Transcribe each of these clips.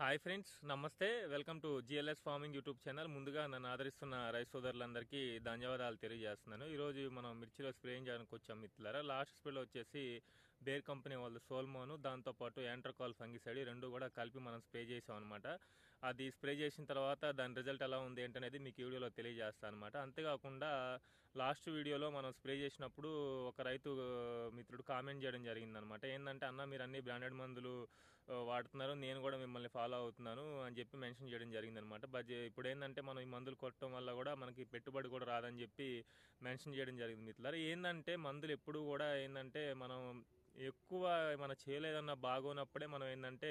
Hi friends నమస్తే. Welcome to GLS farming YouTube channel. ముందుగా నన్ను ఆదరిస్తున్న రైతు సోదరులందరికీ ధన్యవాదాలు తెలియజేస్తున్నాను. ఈరోజు మనం మిర్చిలో స్ప్రేయింగ్ చేయడానికి వచ్చాం మిత్రులారా. లాస్ట్ స్ప్రేలో వచ్చేసి బేర్ కంపెనీ వాళ్ళు సోల్మోను దాంతోపాటు యాంట్రకాల్ ఫంగిసైడ్ రెండు కూడా కలిపి మనం స్ప్రే చేసాం అనమాట అది స్ప్రే చేసిన తర్వాత దాని రిజల్ట్ ఎలా ఉంది ఏంటనేది మీకు వీడియోలో తెలియజేస్తాను అనమాట అంతేకాకుండా లాస్ట్ వీడియోలో మనం స్ప్రే చేసినప్పుడు ఒక రైతు మిత్రుడు కామెంట్ చేయడం జరిగిందనమాట ఏంటంటే అన్న మీరు అన్ని బ్రాండెడ్ మందులు వాడుతున్నారు నేను కూడా మిమ్మల్ని ఫాలో అవుతున్నాను అని చెప్పి మెన్షన్ చేయడం జరిగిందనమాట. బట్ ఇప్పుడు ఏంటంటే మనం ఈ మందులు కొట్టడం వల్ల కూడా మనకి పెట్టుబడి కూడా రాదని చెప్పి మెన్షన్ చేయడం జరిగింది మిత్రులారా. ఏంటంటే మందులు ఎప్పుడు కూడా ఏంటంటే మనం ఎక్కువ మన చేయలేదన్న బాగోనప్పుడే మనం ఏంటంటే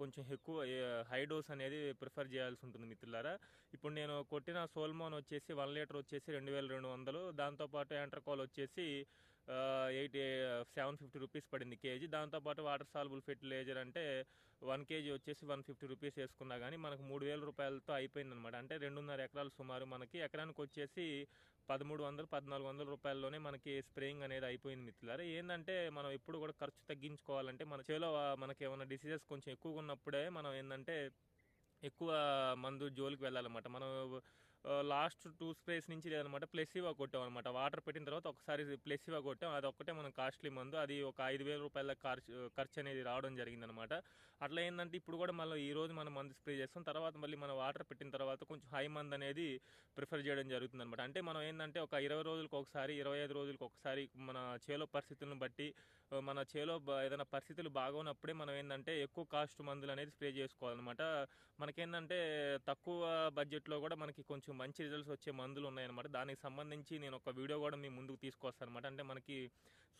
కొంచెం ఎక్కువ హై డోస్ అనేది ప్రిఫర్ చేయాల్సి ఉంటుంది మిత్రులారా. ఇప్పుడు నేను కొట్టిన సోల్మోన్ వచ్చేసి వన్ లీటర్ వచ్చేసి రెండు వేల రెండు వందలు దాంతోపాటు యాంట్రకాల్ వచ్చేసి ఎయిట్ సెవెన్ ఫిఫ్టీ రూపీస్ పడింది కేజీ. దాంతోపాటు వాటర్ సాల్బుల్ ఫెర్టిలైజర్ అంటే వన్ కేజీ వచ్చేసి వన్ ఫిఫ్టీ రూపీస్ వేసుకున్నా కానీ మనకు మూడు వేల రూపాయలతో అయిపోయింది అనమాట అంటే రెండున్నర ఎకరాలు సుమారు మనకి. ఎకరానికి వచ్చేసి పదమూడు వందలు పద్నాలుగు వందల రూపాయల్లోనే మనకి స్ప్రేయింగ్ అనేది అయిపోయింది మిత్రులారా. ఏంటంటే మనం ఎప్పుడు కూడా ఖర్చు తగ్గించుకోవాలంటే మన చేలో మనకి ఏమైనా డిసీజెస్ కొంచెం ఎక్కువగా ఉన్నప్పుడే మనం ఏంటంటే ఎక్కువ మందు జోలికి వెళ్ళాలన్నమాట. మనం లాస్ట్ టూ స్ప్రేస్ నుంచి లేదనమాట ప్లెసివా కొట్టాం అనమాట. వాటర్ పెట్టిన తర్వాత ఒకసారి ప్లెసివా కొట్టాం అది ఒక్కటే మనం కాస్ట్లీ మందు అది ఒక ఐదు వేల రూపాయల ఖర్చు ఖర్చు అనేది రావడం జరిగిందనమాట. అట్లా ఏంటంటే ఇప్పుడు కూడా మళ్ళీ ఈ రోజు మనం మందు స్ప్రే చేస్తాం తర్వాత మళ్ళీ మనం వాటర్ పెట్టిన తర్వాత కొంచెం హై మందు అనేది ప్రిఫర్ చేయడం జరుగుతుంది అనమాట అంటే మనం ఏంటంటే ఒక ఇరవై రోజులకు ఒకసారి ఇరవై ఐదు రోజులకు ఒకసారి మన చేలో పరిస్థితులను బట్టి మన చేలో ఏదైనా పరిస్థితులు బాగున్నప్పుడే మనం ఏంటంటే ఎక్కువ కాస్ట్ మందులు అనేది స్ప్రే చేసుకోవాలన్నమాట. మనకేంటంటే తక్కువ బడ్జెట్లో కూడా మనకి కొంచెం మంచి రిజల్ట్స్ వచ్చే మందులు ఉన్నాయన్నమాట. దానికి సంబంధించి నేను ఒక వీడియో కూడా మీ ముందుకు తీసుకొస్తాను అనమాట అంటే మనకి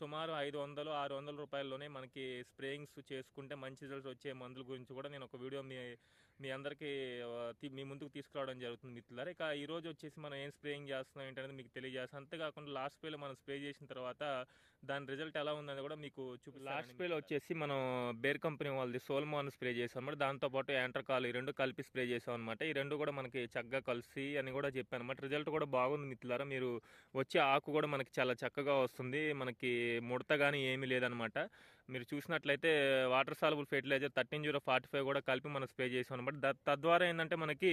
సుమారు ఐదు వందలు ఆరు వందల రూపాయల్లోనే మనకి స్ప్రేయింగ్స్ చేసుకుంటే మంచి రిజల్ట్స్ వచ్చే మందుల గురించి కూడా నేను ఒక వీడియో మీ మీ అందరికీ తీ- మీ ముందుకు తీసుకురావడం జరుగుతుంది మిత్రులారా. ఇక ఈరోజు వచ్చేసి మనం ఏం స్ప్రేయింగ్ చేస్తున్నాం ఏంటనేది మీకు తెలియజేస్తాం అంతేకాకుండా లాస్ట్ పేలో మనం స్ప్రే చేసిన తర్వాత దాని రిజల్ట్ ఎలా ఉందని కూడా మీకు చూపి లాస్ట్ స్ప్రేలో వచ్చేసి మనం బేర్ కంపెనీ వాళ్ళది సోల్మాన్ స్ప్రే చేసాం అనమాట దాంతోపాటు యాంట్రకాల్ ఈ రెండు కలిపి స్ప్రే చేసాం అనమాట ఈ రెండు కూడా మనకి చక్కగా కలిసి అని కూడా చెప్పాను అనమాట రిజల్ట్ కూడా బాగుంది మిత్రులారా. మీరు వచ్చే ఆకు కూడా మనకి చాలా చక్కగా వస్తుంది. మనకి ముడత కానీ ఏమీ లేదనమాట మీరు చూసినట్లయితే water soluble fertilizer thirteen zero forty five కూడా కలిపి మనం స్ప్రే చేసాం అనమాట తద్వారా ఏంటంటే మనకి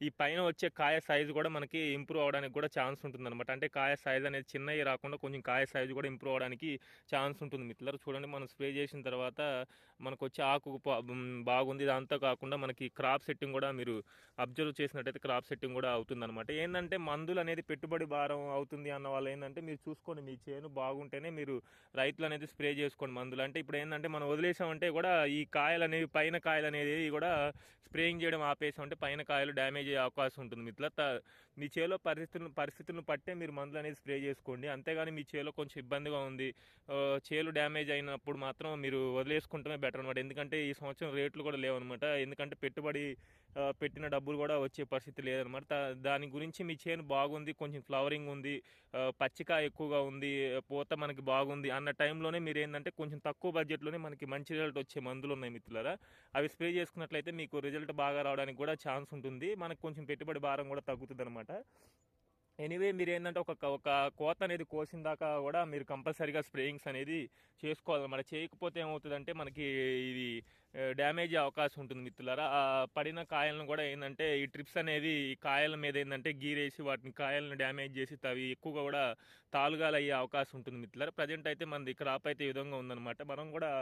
ఈ పైన వచ్చే కాయ సైజు కూడా మనకి ఇంప్రూవ్ అవడానికి కూడా ఛాన్స్ ఉంటుంది అనమాట అంటే కాయ సైజ్ అనేది చిన్నవి రాకుండా కొంచెం కాయ సైజు కూడా ఇంప్రూవ్ అవడానికి ఛాన్స్ ఉంటుంది మిత్రులు చూడండి మనం స్ప్రే చేసిన తర్వాత మనకు వచ్చే ఆకు బాగుంది. దాంతో కాకుండా మనకి క్రాప్ సెట్టింగ్ కూడా మీరు అబ్జర్వ్ చేసినట్టయితే క్రాప్ సెట్టింగ్ కూడా అవుతుంది అనమాట ఏంటంటే మందులు అనేది పెట్టుబడి భారం అవుతుంది అన్న వాళ్ళు ఏంటంటే మీరు చూసుకోండి మీ చేను బాగుంటేనే మీరు రైతులు అనేది స్ప్రే చేసుకోండి మందులు. అంటే ఇప్పుడు ఏంటంటే మనం వదిలేసామంటే కూడా ఈ కాయలు అనేవి పైన కాయలు అనేది కూడా స్ప్రేయింగ్ చేయడం ఆపేసామంటే పైన కాయలు డ్యామేజ్ అయ్యే అవకాశం ఉంటుంది మిత్రుల త- మీ చేలో పరిస్థితులను పరిస్థితులను పట్టే మీరు మందులు అనేది స్ప్రే చేసుకోండి. అంతేగాని మీ చేలో కొంచెం ఇబ్బందిగా ఉంది. చేలు డ్యామేజ్ అయినప్పుడు మాత్రం మీరు వదిలేసుకుంటమే బెటర్ అనమాట ఎందుకంటే ఈ సంవత్సరం రేట్లు కూడా లేవన్నమాట. ఎందుకంటే పెట్టుబడి పెట్టిన డబ్బులు కూడా వచ్చే పరిస్థితి లేదనమాట దాని గురించి మీ చేను బాగుంది కొంచెం ఫ్లవరింగ్ ఉంది పచ్చికాయ పచ్చిక ఎక్కువగా ఉంది పూత మనకి బాగుంది అన్న టైంలోనే మీరు ఏంటంటే కొంచెం తక్కువ బడ్జెట్లోనే మనకి మంచి రిజల్ట్ వచ్చే మందులు ఉన్నాయి మిత్రులరా. అవి స్ప్రే చేసుకున్నట్లయితే మీకు రిజల్ట్ బాగా రావడానికి కూడా ఛాన్స్ ఉంటుంది. మనకు కొంచెం పెట్టుబడి భారం కూడా తగ్గుతుంది అనమాట ఎనీవే మీరు ఏంటంటే ఒక ఒక కోత అనేది కోసిన దాకా కూడా మీరు కంపల్సరీగా స్ప్రేయింగ్స్ అనేది చేసుకోవాలన్నమాట చేయకపోతే ఏమవుతుందంటే మనకి ఇది డ్యామేజ్ అయ్యే అవకాశం ఉంటుంది మిత్రులారా. ఆ పడిన కాయలను కూడా ఏంటంటే ఈ ట్రిప్స్ అనేది కాయల మీద ఏంటంటే గీరేసి వాటిని కాయలను డ్యామేజ్ చేసి అవి ఎక్కువగా కూడా తాలుగాలు అయ్యే అవకాశం ఉంటుంది మిత్రులారా. ప్రజెంట్ అయితే మనది క్రాప్ అయితే ఈ విధంగా ఉందన్నమాట. మనం కూడా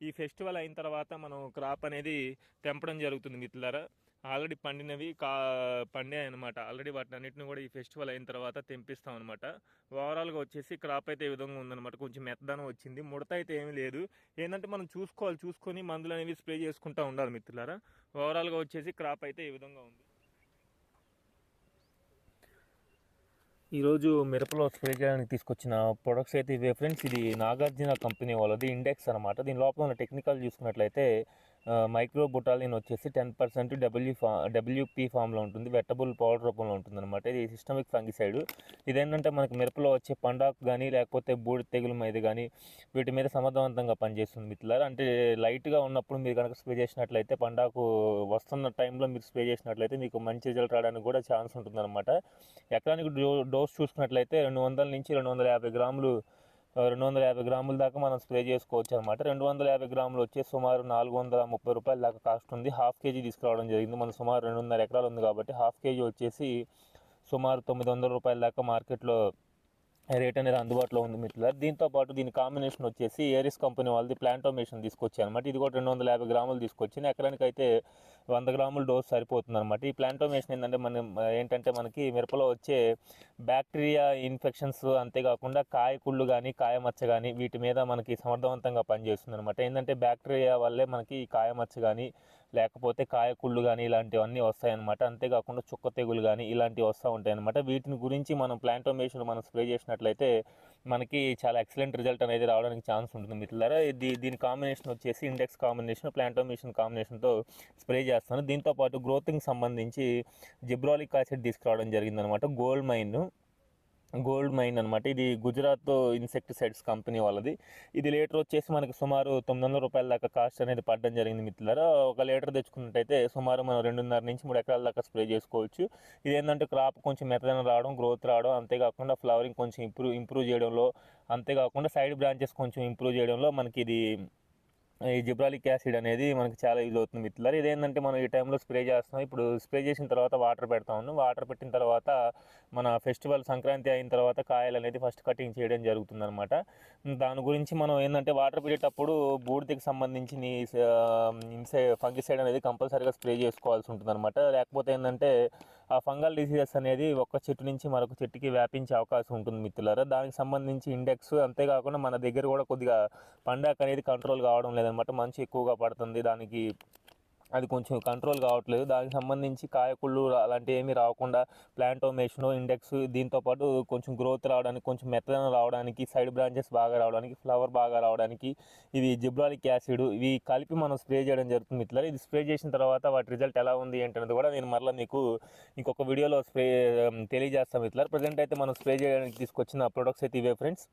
ఈ ఫెస్టివల్ అయిన తర్వాత మనం క్రాప్ అనేది తెంపడం జరుగుతుంది మిత్రులారా. ఆల్రెడీ పండినవి కా పండాయి అనమాట ఆల్రెడీ వాటిని అన్నింటిని కూడా ఈ ఫెస్టివల్ అయిన తర్వాత తెంపిస్తాం అనమాట ఓవరాల్గా వచ్చేసి క్రాప్ అయితే ఈ విధంగా ఉందనమాట కొంచెం మెత్తదనం వచ్చింది. ముడత అయితే ఏమీ లేదు. ఏంటంటే మనం చూసుకోవాలి. చూసుకొని మందులు అనేవి స్ప్రే చేసుకుంటూ ఉండాలి మిత్రులారా. ఓవరాల్గా వచ్చేసి క్రాప్ అయితే ఈ విధంగా ఉంది. ఈరోజు మిరపలో స్ప్రే చేయడానికి తీసుకొచ్చిన ప్రొడక్ట్స్ అయితే ఇవే ఫ్రెండ్స్. ఇది నాగార్జున కంపెనీ వాళ్ళది ఇండెక్స్ అనమాట దీని లోపల ఉన్న టెక్నికల్ చూసుకున్నట్లయితే మైక్రో బుటాలిన్ వచ్చేసి టెన్ పర్సెంట్ డబ్ల్యూ ఫా డబ్ల్యూపీ ఫామ్లో ఉంటుంది వెట్టబుల్ పౌడర్ రూపంలో ఉంటుంది అనమాట ఇది సిస్టమిక్ ఫంగిసైడ్. ఇదేంటంటే మనకి మిరపలో వచ్చే పండాకు కానీ లేకపోతే బూడి తెగులు మీద కానీ వీటి మీద సమర్థవంతంగా పనిచేస్తుంది మిత్రులారా. అంటే లైట్గా ఉన్నప్పుడు మీరు కనుక స్ప్రే చేసినట్లయితే పండాకు వస్తున్న టైంలో మీరు స్ప్రే చేసినట్లయితే మీకు మంచి రిజల్ట్ రావడానికి కూడా ఛాన్స్ ఉంటుంది అనమాట ఎకరానికి డో డోస్ చూసుకున్నట్లయితే రెండు వందల నుంచి రెండు వందల యాభై గ్రాములు రెండు వందల యాభై గ్రాముల దాకా మనం స్ప్రే చేసుకోవచ్చు అనమాట రెండు వందల యాభై గ్రాములు వచ్చి సుమారు నాలుగు వందల ముప్పై రూపాయల దాకా కాస్ట్ ఉంది. హాఫ్ కేజీ తీసుకురావడం జరిగింది. మన సుమారు రెండున్నర ఎకరాలు ఉంది కాబట్టి హాఫ్ కేజీ వచ్చేసి సుమారు తొమ్మిది వందల రూపాయల దాకా మార్కెట్లో రేట్ అనేది అందుబాటులో ఉంది మిత్రులారు. దీంతో పాటు దీని కాంబినేషన్ వచ్చేసి ఏరిస్ కంపెనీ వాళ్ళది ప్లాంటోమేషన్ తీసుకొచ్చాయి అనమాట ఇది కూడా రెండు వందల యాభై గ్రాములు తీసుకొచ్చింది. ఎకరానికి అయితే వంద గ్రాముల డోస్ సరిపోతుంది అనమాట ఈ ప్లాంటోమేషన్ ఏంటంటే మనం ఏంటంటే మనకి మిరపలో వచ్చే బ్యాక్టీరియా ఇన్ఫెక్షన్స్ అంతేకాకుండా కాయ కుళ్ళు కానీ కాయ మచ్చ కానీ వీటి మీద మనకి సమర్థవంతంగా పనిచేస్తుంది అనమాట ఏంటంటే బ్యాక్టీరియా వల్లే మనకి కాయ మచ్చ కానీ లేకపోతే కాయకుళ్ళు కానీ ఇలాంటివన్నీ వస్తాయన్నమాట. అంతేకాకుండా చుక్క తెగులు కానీ ఇలాంటివి వస్తూ ఉంటాయన్నమాట. వీటిని గురించి మనం ప్లాంటోమేషన్ మనం స్ప్రే చేసినట్లయితే మనకి చాలా ఎక్సలెంట్ రిజల్ట్ అనేది రావడానికి ఛాన్స్ ఉంటుంది మిత్రులారా. ఇది దీని కాంబినేషన్ వచ్చేసి ఇండెక్స్ కాంబినేషన్ ప్లాంటోమేషన్ కాంబినేషన్తో స్ప్రే చేస్తాను. దీంతో పాటు గ్రోతింగ్ సంబంధించి జిబ్రాలిక్ యాసిడ్ తీసుకురావడం జరిగిందనమాట గోల్డ్ మైన్ గోల్డ్ మైన్ అనమాట ఇది గుజరాత్ ఇన్సెక్టిసైడ్స్ కంపెనీ వాళ్ళది. ఇది లీటర్ వచ్చేసి మనకి సుమారు తొమ్మిది వందల రూపాయల దాకా కాస్ట్ అనేది పడడం జరిగింది మిత్రులారా. ఒక లీటర్ తెచ్చుకున్నట్టయితే సుమారు మనం రెండున్నర నుంచి మూడు ఎకరాల దాకా స్ప్రే చేసుకోవచ్చు. ఇది ఏంటంటే క్రాప్ కొంచెం మెత్తదనం రావడం గ్రోత్ రావడం అంతేకాకుండా ఫ్లవరింగ్ కొంచెం ఇంప్రూవ్ ఇంప్రూవ్ చేయడంలో అంతేకాకుండా సైడ్ బ్రాంచెస్ కొంచెం ఇంప్రూవ్ చేయడంలో మనకి ఇది ఈ జిబ్రాలిక్ యాసిడ్ అనేది మనకి చాలా యూజ్ అవుతుంది మిత్రులారు. ఇదేంటంటే మనం ఈ టైంలో స్ప్రే చేస్తున్నాం. ఇప్పుడు స్ప్రే చేసిన తర్వాత వాటర్ పెడతా ఉన్నాం. వాటర్ పెట్టిన తర్వాత మన ఫెస్టివల్ సంక్రాంతి అయిన తర్వాత కాయలు అనేది ఫస్ట్ కటింగ్ చేయడం జరుగుతుంది అనమాట దాని గురించి మనం ఏంటంటే వాటర్ పెట్టేటప్పుడు బూడిదకి సంబంధించి ఇన్సై ఫంగిసైడ్ అనేది కంపల్సరీగా స్ప్రే చేసుకోవాల్సి ఉంటుంది అనమాట లేకపోతే ఏంటంటే ఆ ఫంగల్ డిసీజెస్ అనేది ఒక చెట్టు నుంచి మరొక చెట్టుకి వ్యాపించే అవకాశం ఉంటుంది మిత్రులారా. దానికి సంబంధించి ఇండెక్స్ అంతేకాకుండా మన దగ్గర కూడా కొద్దిగా పండాక్ అనేది కంట్రోల్ కావడం లేదనమాట. మంచి ఎక్కువగా పడుతుంది. దానికి అది కొంచెం కంట్రోల్ కావట్లేదు. దానికి సంబంధించి కాయకుళ్ళు అలాంటివి ఏమీ రాకుండా ప్లాంటోమేషన్ ఇండెక్స్ దీంతో పాటు కొంచెం గ్రోత్ రావడానికి కొంచెం మెత్తదనం రావడానికి సైడ్ బ్రాంచెస్ బాగా రావడానికి ఫ్లవర్ బాగా రావడానికి ఇవి జిబ్రాలిక్ యాసిడ్ ఇవి కలిపి మనం స్ప్రే చేయడం జరుగుతుంది ఇట్లా ఇది స్ప్రే చేసిన తర్వాత వాటి రిజల్ట్ ఎలా ఉంది ఏంటనేది కూడా నేను మరలా మీకు ఇంకొక వీడియోలో స్ప్రే తెలియజేస్తాం ఇట్లా ప్రజెంట్ అయితే మనం స్ప్రే చేయడానికి తీసుకొచ్చిన ప్రొడక్ట్స్ అయితే ఇవే ఫ్రెండ్స్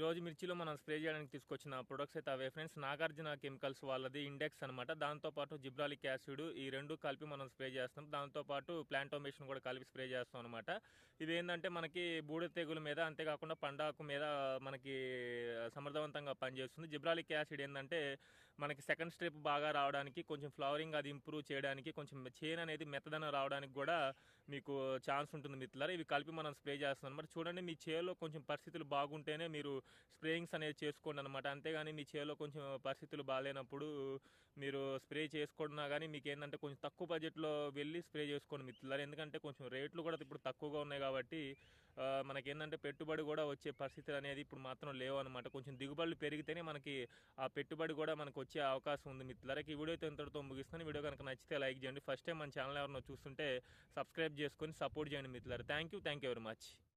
ఈ రోజు మిర్చిలో మనం స్ప్రే చేయడానికి తీసుకొచ్చిన ప్రొడక్ట్స్ అయితే అవే ఫ్రెండ్స్ నాగార్జున కెమికల్స్ వాళ్ళది ఇండెక్స్ అనమాట దాంతోపాటు జిబ్రాలిక్ యాసిడ్ ఈ రెండు కలిపి మనం స్ప్రే చేస్తాం దాంతోపాటు ప్లాంటోమేషన్ కూడా కలిపి స్ప్రే చేస్తాం అనమాట ఇది ఏంటంటే మనకి బూడిద తెగుల మీద అంతేకాకుండా పండాకు మీద మనకి సమర్థవంతంగా పనిచేస్తుంది. జిబ్రాలిక్ యాసిడ్ ఏంటంటే మనకి సెకండ్ స్టెప్ బాగా రావడానికి కొంచెం ఫ్లవరింగ్ అది ఇంప్రూవ్ చేయడానికి కొంచెం చేన్ అనేది మెత్తదనం రావడానికి కూడా మీకు ఛాన్స్ ఉంటుంది మిత్రులారా. ఇవి కలిపి మనం స్ప్రే చేస్తున్నాం అనమాట చూడండి మీ చేలో కొంచెం పరిస్థితులు బాగుంటేనే మీరు స్ప్రేయింగ్స్ అనేది చేసుకోండి అనమాట అంతేగాని మీ చేలో కొంచెం పరిస్థితులు బాగాలేనప్పుడు మీరు స్ప్రే చేసుకున్నా కానీ మీకు ఏంటంటే కొంచెం తక్కువ బడ్జెట్లో వెళ్ళి స్ప్రే చేసుకోండి మిత్రులారా. ఎందుకంటే కొంచెం రేట్లు కూడా ఇప్పుడు తక్కువగా ఉన్నాయి కాబట్టి మనకేంటంటే పెట్టుబడి కూడా వచ్చే పరిస్థితులు అనేది ఇప్పుడు మాత్రం లేవు అనమాట కొంచెం దిగుబడులు పెరిగితేనే మనకి ఆ పెట్టుబడి కూడా మనకు వచ్చే అవకాశం ఉంది మిత్రులకి ఈ వీడియో అయితే ఇంతటితో ముగిస్తాను వీడియో కనుక నచ్చితే లైక్ చేయండి. ఫస్ట్ టైం మన ఛానల్ ఎవరినో చూస్తుంటే సబ్స్క్రైబ్ చేసుకొని సపోర్ట్ చేయండి మిత్రులారా. Thank you thank you very much